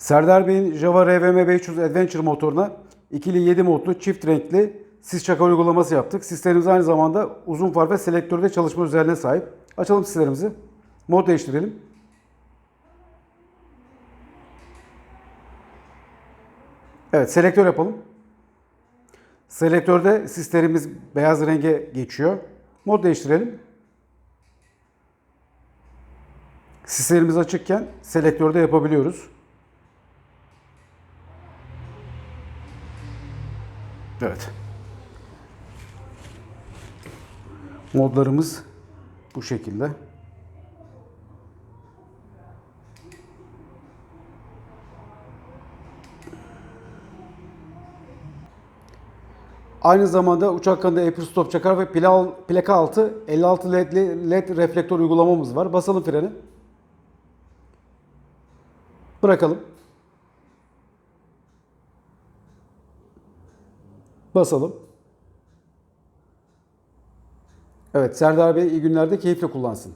Serdar Bey'in Java RVM 500 Adventure motoruna ikili 7 modlu çift renkli sis çakar uygulaması yaptık. Sislerimiz aynı zamanda uzun far ve selektörde çalışma özelliğine sahip. Açalım sislerimizi. Mod değiştirelim. Evet selektör yapalım. Selektörde sislerimiz beyaz renge geçiyor. Mod değiştirelim. Sislerimiz açıkken selektörde yapabiliyoruz. Evet. Modlarımız bu şekilde. Aynı zamanda uçak kanında Apple Stop çakar ve pla- plaka altı 56 LED, LED reflektör uygulamamız var. Basalım freni. Bırakalım. Basalım. Evet Serdar Bey iyi günlerde keyifle kullansın.